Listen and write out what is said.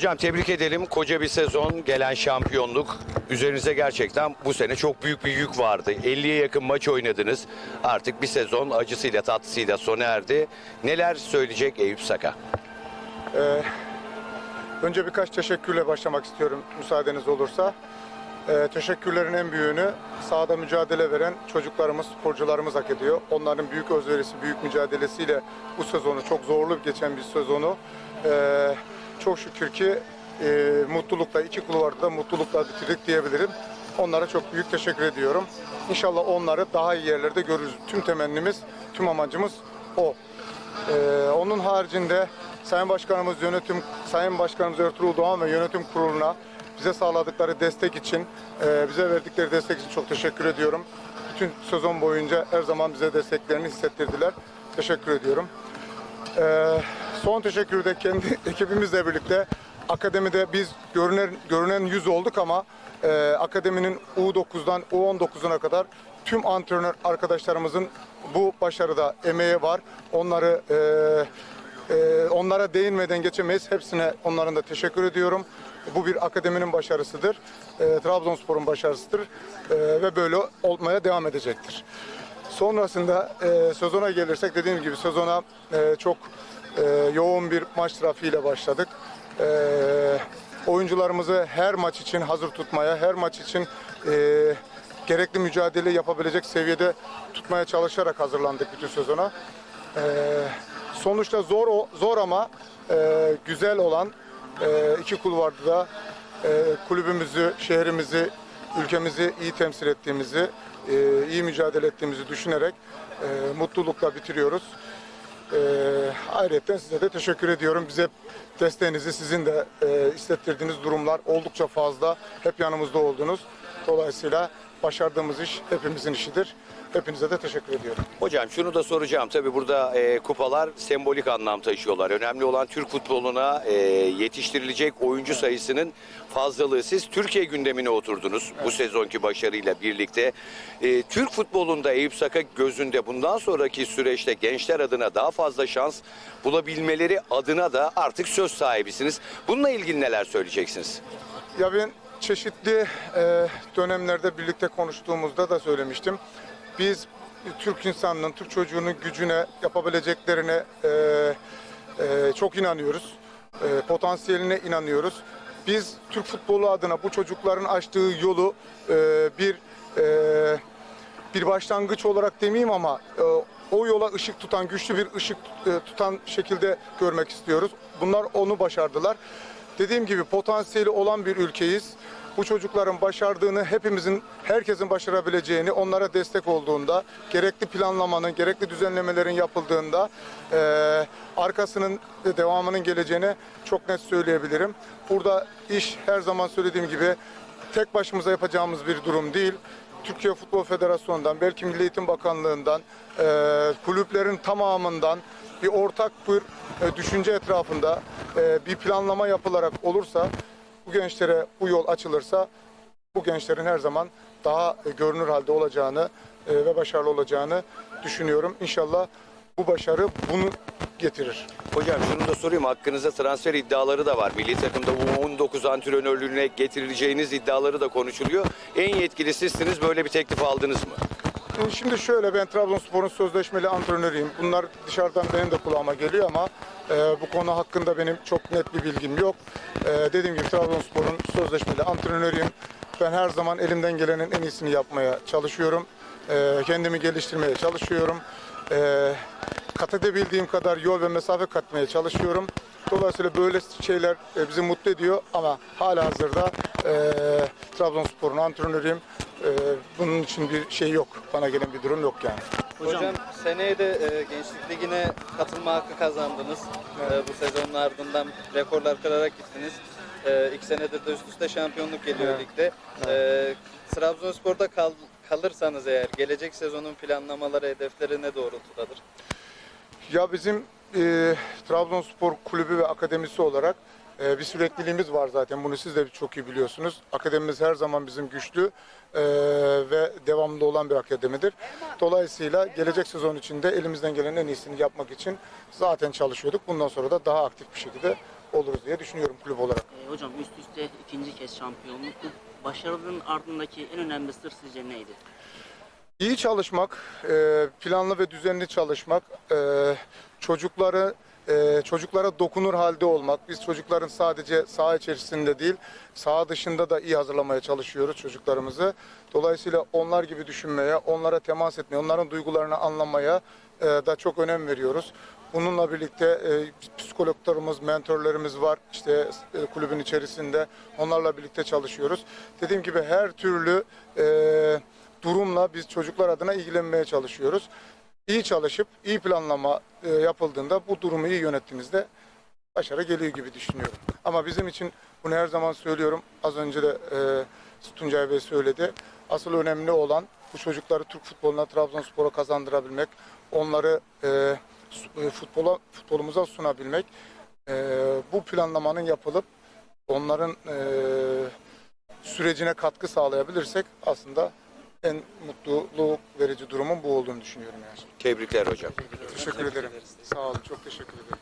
Hocam tebrik edelim. Koca bir sezon, gelen şampiyonluk. Üzerinize gerçekten bu sene çok büyük bir yük vardı. 50'ye yakın maç oynadınız. Artık bir sezon acısıyla tatlısıyla sona erdi. Neler söyleyecek Eyüp Saka? Ee, önce birkaç teşekkürle başlamak istiyorum müsaadeniz olursa. Ee, teşekkürlerin en büyüğünü sahada mücadele veren çocuklarımız, sporcularımız hak ediyor. Onların büyük özverisi, büyük mücadelesiyle bu sezonu, çok zorlu geçen bir sezonu ee, çok şükür ki e, mutlulukla, iki kulvarda da mutlulukla bitirdik diyebilirim. Onlara çok büyük teşekkür ediyorum. İnşallah onları daha iyi yerlerde görürüz. Tüm temennimiz, tüm amacımız o. Ee, onun haricinde Sayın Başkanımız yönetim, Sayın Başkanımız Ertuğrul Doğan ve yönetim kuruluna bize sağladıkları destek için, e, bize verdikleri destek için çok teşekkür ediyorum. Bütün sezon boyunca her zaman bize desteklerini hissettirdiler. Teşekkür ediyorum. Ee, son teşekkürü de kendi ekibimizle birlikte akademide biz görünen, görünen yüz olduk ama e, akademinin U9'dan U19'una kadar tüm antrenör arkadaşlarımızın bu başarıda emeği var. Onları e, e, onlara değinmeden geçemeyiz. Hepsine onların da teşekkür ediyorum. Bu bir akademinin başarısıdır. E, Trabzonspor'un başarısıdır. E, ve böyle olmaya devam edecektir. Sonrasında e, sezona gelirsek dediğim gibi sezona e, çok e, yoğun bir maç trafiğiyle başladık. E, oyuncularımızı her maç için hazır tutmaya, her maç için e, gerekli mücadele yapabilecek seviyede tutmaya çalışarak hazırlandık bütün sezona. E, sonuçta zor zor ama e, güzel olan e, iki kulvarda da e, kulübümüzü, şehrimizi, ülkemizi iyi temsil ettiğimizi, e, iyi mücadele ettiğimizi düşünerek e, mutlulukla bitiriyoruz. E, ayrıca size de teşekkür ediyorum. Bize desteğinizi, sizin de e, hissettirdiğiniz durumlar oldukça fazla. Hep yanımızda oldunuz. Dolayısıyla başardığımız iş hepimizin işidir. Hepinize de teşekkür ediyorum. Hocam şunu da soracağım. Tabii burada e, kupalar sembolik anlam taşıyorlar. Önemli olan Türk futboluna e, yetiştirilecek oyuncu sayısının fazlalığı. Siz Türkiye gündemine oturdunuz bu sezonki başarıyla birlikte. E, Türk futbolunda Eyüp Saka gözünde bundan sonraki süreçte gençler adına daha fazla şans bulabilmeleri adına da artık söz sahibisiniz. Bununla ilgili neler söyleyeceksiniz? Ya ben çeşitli e, dönemlerde birlikte konuştuğumuzda da söylemiştim. Biz Türk insanının, Türk çocuğunun gücüne, yapabileceklerine e, e, çok inanıyoruz. E, potansiyeline inanıyoruz. Biz Türk futbolu adına bu çocukların açtığı yolu e, bir e, bir başlangıç olarak demeyeyim ama e, o yola ışık tutan, güçlü bir ışık e, tutan şekilde görmek istiyoruz. Bunlar onu başardılar. Dediğim gibi potansiyeli olan bir ülkeyiz. Bu çocukların başardığını hepimizin, herkesin başarabileceğini, onlara destek olduğunda, gerekli planlamanın, gerekli düzenlemelerin yapıldığında e, arkasının ve devamının geleceğini çok net söyleyebilirim. Burada iş her zaman söylediğim gibi tek başımıza yapacağımız bir durum değil. Türkiye Futbol Federasyonu'ndan, belki Milli Eğitim Bakanlığı'ndan, e, kulüplerin tamamından bir ortak bir e, düşünce etrafında bir planlama yapılarak olursa, bu gençlere bu yol açılırsa, bu gençlerin her zaman daha e, görünür halde olacağını e, ve başarılı olacağını düşünüyorum. İnşallah bu başarı bunu getirir. Hocam şunu da sorayım. Hakkınızda transfer iddiaları da var. Milli takımda U19 antrenörlüğüne getirileceğiniz iddiaları da konuşuluyor. En yetkili sizsiniz. Böyle bir teklif aldınız mı? E, Şimdi şöyle ben Trabzonspor'un sözleşmeli antrenörüyüm. Bunlar dışarıdan benim de kulağıma geliyor ama e, bu konu hakkında benim çok net bir bilgim yok. E, dediğim gibi Trabzonspor'un sözleşmeli antrenörüyüm. Ben her zaman elimden gelenin en iyisini yapmaya çalışıyorum. E, kendimi geliştirmeye çalışıyorum. E, kat edebildiğim kadar yol ve mesafe katmaya çalışıyorum. Dolayısıyla böyle şeyler e, bizi mutlu ediyor ama hala hazırda e, Trabzonspor'un antrenörüyüm. E, bunun için bir şey yok. Bana gelen bir durum yok yani. Hocam, seneye de e, Gençlik Ligi'ne katılma hakkı kazandınız. E, bu sezonun ardından rekorlar kırarak gittiniz. E, iki senedir de üst üste şampiyonluk geliyor Evet. ligde. E, Trabzonspor'da kal, kalırsanız eğer gelecek sezonun planlamaları, hedefleri ne doğrultudadır? Ya bizim e, Trabzonspor kulübü ve akademisi olarak e, bir sürekliliğimiz var zaten. Bunu siz de çok iyi biliyorsunuz. Akademimiz her zaman bizim güçlü e, ve devamlı olan bir akademidir. Dolayısıyla gelecek sezon içinde elimizden gelen en iyisini yapmak için zaten çalışıyorduk. Bundan sonra da daha aktif bir şekilde oluruz diye düşünüyorum kulüp olarak. Ee, hocam üst üste ikinci kez şampiyonluk. Başarının ardındaki en önemli sır sizce neydi? İyi çalışmak, e, planlı ve düzenli çalışmak, e, çocukları e, çocuklara dokunur halde olmak. Biz çocukların sadece saha içerisinde değil, saha dışında da iyi hazırlamaya çalışıyoruz çocuklarımızı. Dolayısıyla onlar gibi düşünmeye, onlara temas etmeye, onların duygularını anlamaya e, da çok önem veriyoruz. Bununla birlikte e, psikologlarımız, mentorlarımız var işte e, kulübün içerisinde. Onlarla birlikte çalışıyoruz. Dediğim gibi her türlü e, durumla biz çocuklar adına ilgilenmeye çalışıyoruz. İyi çalışıp iyi planlama e, yapıldığında bu durumu iyi yönettiğimizde başarı geliyor gibi düşünüyorum. Ama bizim için bunu her zaman söylüyorum. Az önce de e, Tuncay Bey söyledi. Asıl önemli olan bu çocukları Türk futboluna, Trabzonspor'a kazandırabilmek. Onları e, e, futbola, futbolumuza sunabilmek. E, bu planlamanın yapılıp onların e, sürecine katkı sağlayabilirsek aslında en mutluluk verici durumun bu olduğunu düşünüyorum yani. Tebrikler hocam. Teşekkür ederim. Sağ olun. Çok teşekkür ederim.